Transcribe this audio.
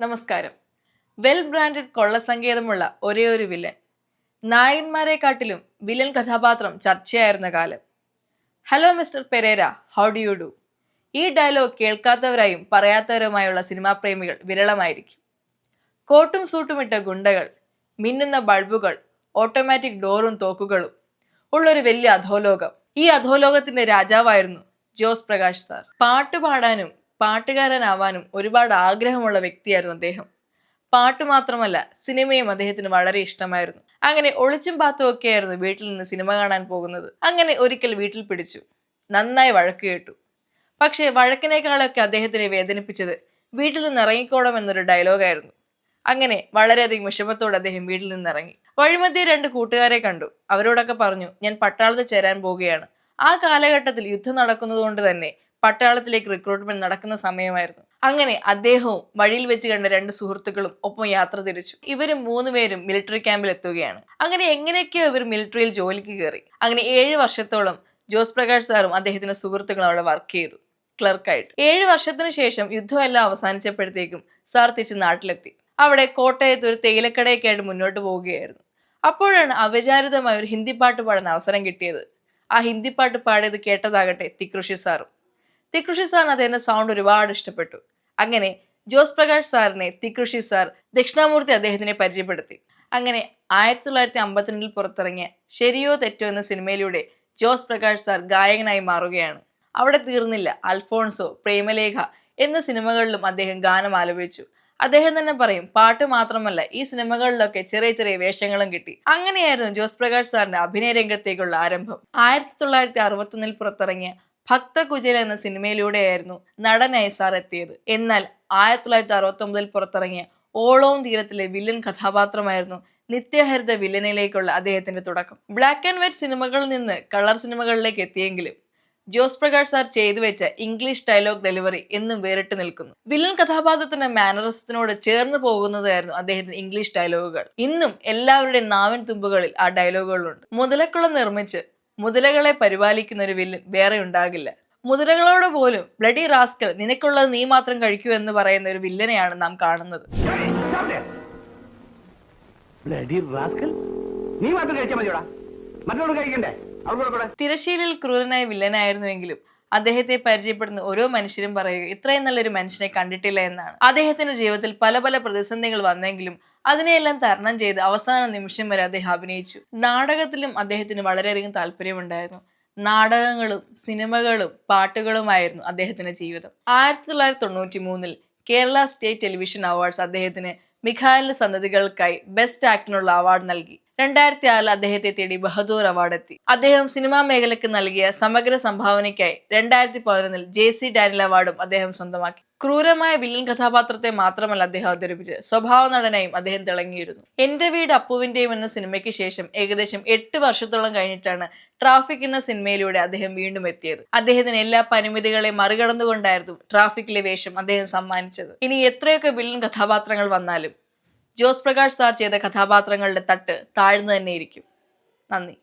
നമസ്കാരം. Well branded കൊള്ളസങ്കേതമുള്ള ഒരേ ഒരു വില്ലൻ. നായന്മാരെക്കാട്ടിലും വില്ലൻ കഥാപാത്രം ചർച്ചയായിരുന്ന കാലം. Hello mister Perera how do you do ഈ ഡയലോഗ് കേൾക്കാത്തവരായും പറയാത്തവരുമായുള്ള സിനിമാ പ്രേമികൾ വിരളമായിരിക്കും. കോട്ടും സൂട്ടും ഇട്ട ഗുണ്ടകൾ മിന്നുന്ന ബൾബുകൾ ഓട്ടോമാറ്റിക് ഡോറും തോക്കുകളും ഉള്ളൊരു വലിയ അധോലോകം. ഈ അധോലോകത്തിന്റെ രാജാവായിരുന്നു ജോസ് പ്രകാശ് സാർ. പാട്ട് പാടാനും പാട്ടുകാരനാവാനും ഒരുപാട് ആഗ്രഹമുള്ള വ്യക്തിയായിരുന്നു അദ്ദേഹം. പാട്ട് മാത്രമല്ല സിനിമയും അദ്ദേഹത്തിന് വളരെ ഇഷ്ടമായിരുന്നു. അങ്ങനെ ഒളിച്ചും പാത്തും ഒക്കെയായിരുന്നു വീട്ടിൽ നിന്ന് സിനിമ കാണാൻ പോകുന്നത്. അങ്ങനെ ഒരിക്കൽ വീട്ടിൽ പിടിച്ചു. നന്നായി വഴക്ക് കേട്ടു. പക്ഷേ വഴക്കിനേക്കാളൊക്കെ അദ്ദേഹത്തിനെ വേദനിപ്പിച്ചത് വീട്ടിൽ നിന്ന് ഇറങ്ങിക്കോണം എന്നൊരു ഡയലോഗായിരുന്നു അങ്ങനെ വളരെയധികം വിഷമത്തോടെ അദ്ദേഹം വീട്ടിൽ നിന്ന് ഇറങ്ങി. വഴിമധ്യേ രണ്ട് കൂട്ടുകാരെ കണ്ടു. അവരോടൊക്കെ പറഞ്ഞു ഞാൻ പട്ടാളത്തിൽ ചേരാൻ പോവുകയാണ്. ആ കാലഘട്ടത്തിൽ യുദ്ധം നടക്കുന്നതുകൊണ്ട് തന്നെ പട്ടാളത്തിലേക്ക് റിക്രൂട്ട്മെന്റ് നടക്കുന്ന സമയമായിരുന്നു. അങ്ങനെ അദ്ദേഹവും വഴിയിൽ വെച്ച് കണ്ട രണ്ട് സുഹൃത്തുക്കളും ഒപ്പം യാത്ര തിരിച്ചു. ഇവരും മൂന്നുപേരും മിലിറ്ററി ക്യാമ്പിൽ എത്തുകയാണ്. അങ്ങനെ എങ്ങനെയൊക്കെയോ ഇവർ മിലിറ്ററിയിൽ ജോലിക്ക് കയറി. അങ്ങനെ ഏഴ് വർഷത്തോളം ജോസ് പ്രകാശ് സാറും അദ്ദേഹത്തിന്റെ സുഹൃത്തുക്കളും അവിടെ വർക്ക് ചെയ്തു. ക്ലർക്കായിട്ട് ഏഴ് വർഷത്തിന് ശേഷം യുദ്ധമെല്ലാം അവസാനിച്ചപ്പോഴത്തേക്കും സാർ തിരിച്ച് നാട്ടിലെത്തി. അവിടെ കോട്ടയത്ത് ഒരു തേയിലക്കടയൊക്കെയായിട്ട് മുന്നോട്ട് പോവുകയായിരുന്നു. അപ്പോഴാണ് അവിചാരിതമായ ഒരു ഹിന്ദി പാട്ട് പാടാൻ അവസരം കിട്ടിയത്. ആ ഹിന്ദി പാട്ട് പാടിയത് കേട്ടതാകട്ടെ തികൃഷി സാറും. തികൃഷി സാറിന് അദ്ദേഹത്തിന്റെ സൗണ്ട് ഒരുപാട് ഇഷ്ടപ്പെട്ടു. അങ്ങനെ ജോസ് പ്രകാശ് സാറിനെ തികൃഷി സാർ ദക്ഷിണാമൂർത്തി അദ്ദേഹത്തിനെ പരിചയപ്പെടുത്തി. അങ്ങനെ ആയിരത്തി തൊള്ളായിരത്തി അമ്പത്തിരണ്ടിൽ പുറത്തിറങ്ങിയ ശരിയോ തെറ്റോ എന്ന സിനിമയിലൂടെ ജോസ് പ്രകാശ് സാർ ഗായകനായി മാറുകയാണ്. അവിടെ തീർന്നില്ല അൽഫോൺസോ പ്രേമലേഖ എന്ന സിനിമകളിലും അദ്ദേഹം ഗാനം ആലപിച്ചു. അദ്ദേഹം തന്നെ പറയും പാട്ട് മാത്രമല്ല ഈ സിനിമകളിലൊക്കെ ചെറിയ ചെറിയ വേഷങ്ങളും കിട്ടി. അങ്ങനെയായിരുന്നു ജോസ് പ്രകാശ് സാറിന്റെ അഭിനയ രംഗത്തേക്കുള്ള ആരംഭം. ആയിരത്തി തൊള്ളായിരത്തി അറുപത്തൊന്നിൽ പുറത്തിറങ്ങിയ ഭക്തകുചേല എന്ന സിനിമയിലൂടെയായിരുന്നു നടൻ സാർ എത്തിയത്. എന്നാൽ ആയിരത്തി തൊള്ളായിരത്തി അറുപത്തി ഒമ്പതിൽ പുറത്തിറങ്ങിയ ഓളോം തീരത്തിലെ വില്ലൻ കഥാപാത്രമായിരുന്നു നിത്യഹരിത വില്ലനിലേക്കുള്ള അദ്ദേഹത്തിന്റെ തുടക്കം. ബ്ലാക്ക് ആൻഡ് വൈറ്റ് സിനിമകളിൽ നിന്ന് കളർ സിനിമകളിലേക്ക് എത്തിയെങ്കിലും ജോസ് പ്രകാശ് സാർ ചെയ്തു വെച്ച ഇംഗ്ലീഷ് ഡയലോഗ് ഡെലിവറി എന്നും വേറിട്ട് നിൽക്കുന്നു. വില്ലൻ കഥാപാത്രത്തിന്റെ മാനറിസത്തിനോട് ചേർന്ന് പോകുന്നതായിരുന്നു അദ്ദേഹത്തിന്റെ ഇംഗ്ലീഷ് ഡയലോഗുകൾ. ഇന്നും എല്ലാവരുടെയും നാവിൻ തുമ്പുകളിൽ ആ ഡയലോഗുകളുണ്ട്. മുതലക്കുളം നിർമ്മിച്ച് മുതലകളെ പരിപാലിക്കുന്ന ഒരു വില്ലൻ വേറെ ഉണ്ടാകില്ല. മുതലകളോട് പോലും ബ്ലഡി റാസ്കൽ നിനക്കുള്ളത് നീ മാത്രം കഴിക്കൂ എന്ന് പറയുന്ന ഒരു വില്ലനെയാണ് നാം കാണുന്നത്. കൂടെ ക്രൂരനായ വില്ലനായിരുന്നുവെങ്കിലും അദ്ദേഹത്തെ പരിചയപ്പെടുന്ന ഓരോ മനുഷ്യരും പറയുക ഇത്രയും നല്ലൊരു മനുഷ്യനെ കണ്ടിട്ടില്ല എന്നാണ്. അദ്ദേഹത്തിന്റെ ജീവിതത്തിൽ പല പല പ്രതിസന്ധികൾ വന്നെങ്കിലും അതിനെയെല്ലാം തരണം ചെയ്ത് അവസാന നിമിഷം വരെ അദ്ദേഹം അഭിനയിച്ചു. നാടകത്തിലും അദ്ദേഹത്തിന് വളരെയധികം താല്പര്യമുണ്ടായിരുന്നു. നാടകങ്ങളും സിനിമകളും പാട്ടുകളുമായിരുന്നു അദ്ദേഹത്തിന്റെ ജീവിതം. ആയിരത്തി തൊള്ളായിരത്തി തൊണ്ണൂറ്റി മൂന്നിൽ കേരള സ്റ്റേറ്റ് ടെലിവിഷൻ അവാർഡ്സ് അദ്ദേഹത്തിന് മിഖായലിന്റെ സന്തതികൾക്കായി ബെസ്റ്റ് ആക്ടിനുള്ള അവാർഡ് നൽകി. രണ്ടായിരത്തി ആറിൽ അദ്ദേഹത്തെ തേടി ബഹദൂർ അവാർഡ് എത്തി. അദ്ദേഹം സിനിമാ മേഖലയ്ക്ക് നൽകിയ സമഗ്ര സംഭാവനയ്ക്കായി രണ്ടായിരത്തി പതിനൊന്നിൽ ജെ സി ഡാനിൽ അവാർഡും അദ്ദേഹം സ്വന്തമാക്കി. ക്രൂരമായ വില്ലൻ കഥാപാത്രത്തെ മാത്രമല്ല അദ്ദേഹം അവതരിപ്പിച്ച് സ്വഭാവ നടനായും അദ്ദേഹം തിളങ്ങിയിരുന്നു. എന്റെ വീട് അപ്പുവിന്റെയും എന്ന സിനിമയ്ക്ക് ശേഷം ഏകദേശം എട്ട് വർഷത്തോളം കഴിഞ്ഞിട്ടാണ് ട്രാഫിക് എന്ന സിനിമയിലൂടെ അദ്ദേഹം വീണ്ടും എത്തിയത്. അദ്ദേഹത്തിന് എല്ലാ പരിമിതികളെ മറികടന്നുകൊണ്ടായിരുന്നു ട്രാഫിക്കിലെ വേഷം അദ്ദേഹം സമ്മാനിച്ചത്. ഇനി എത്രയൊക്കെ വില്ലൻ കഥാപാത്രങ്ങൾ വന്നാലും ജോസ് പ്രകാശ് സാർ ചെയ്ത കഥാപാത്രങ്ങളുടെ തട്ട് താഴ്ന്നു തന്നെയിരിക്കും നന്ദി.